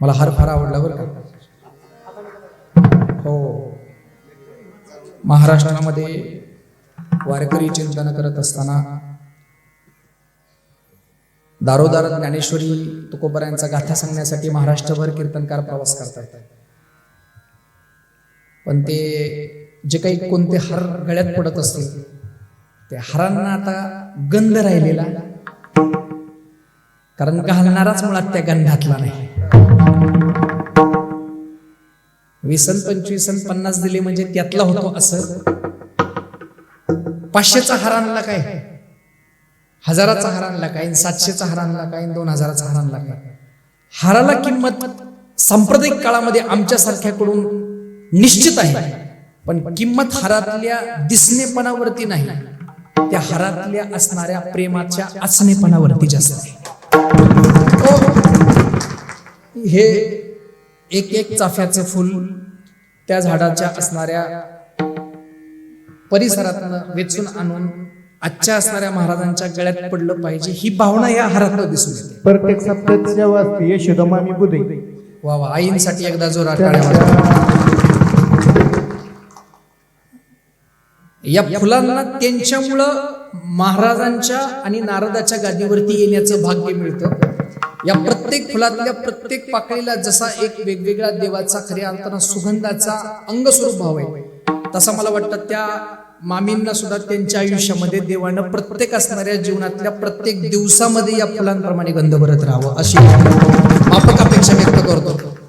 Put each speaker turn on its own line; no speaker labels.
मला हार फार आवडला बरं का? हो. महाराष्ट्रामध्ये वारकरी चिंतन करत असताना दारोदार ज्ञानेश्वरी तुकोबरायांचा गाथा सांगण्यासाठी महाराष्ट्रभर कीर्तनकार प्रवास करतात पण ते जे काही कोणते हार गळ्यात पडत असतील ते हारांना आता गंध राहिलेला. कारण घालणाराच मुळात त्या गंधातला नाही. वीस पंचवीसन पन्नास दिले म्हणजे त्यातला होतो असं. पाचशेचा हार आणला काय? हजाराचा हार आणला काय? सातशेचा हार आणला काय? दोन हजाराचा हार आणला काय? हाराला किंमत सांप्रदायिक काळामध्ये आमच्यासारख्याकडून निश्चित आहे. पण किंमत हारातल्या दिसणेपणावरती नाही. त्या हारातल्या असणाऱ्या प्रेमाच्या असणेपणावरती जास्त आहे. हो. हे एक एक चाफ्याचं फुल त्या झाडाच्या असणाऱ्या परिसरातनं वेचून आणून आजच्या असणाऱ्या महाराजांच्या गळ्यात पडलं पाहिजे ही भावना या हारातनं दिसून येते.
प्रत्येक सप्ताहाच्या वाजती यशोदमामी बुधे.
वा वा आईंसाठी एकदा जोरात टाळ्या वाजवा. या फुलांना त्यांच्यामुळं महाराजांच्या आणि नारदाच्या गादीवरती येण्याचं भाग्य मिळतं. या प्रत्येक फुलातल्या प्रत्येक पाकळीला जसा एक वेगवेगळ्या देवाचा खऱ्या अर्थानं सुगंधाचा अंगस्वरूप भाव आहे. तसा मला वाटतं त्या मामींना सुद्धा त्यांच्या आयुष्यामध्ये देवानं प्रत्येक असणाऱ्या जीवनातल्या प्रत्येक दिवसामध्ये या फुलांप्रमाणे गंध भरत राहावं अशी माफक अपेक्षा व्यक्त करतो.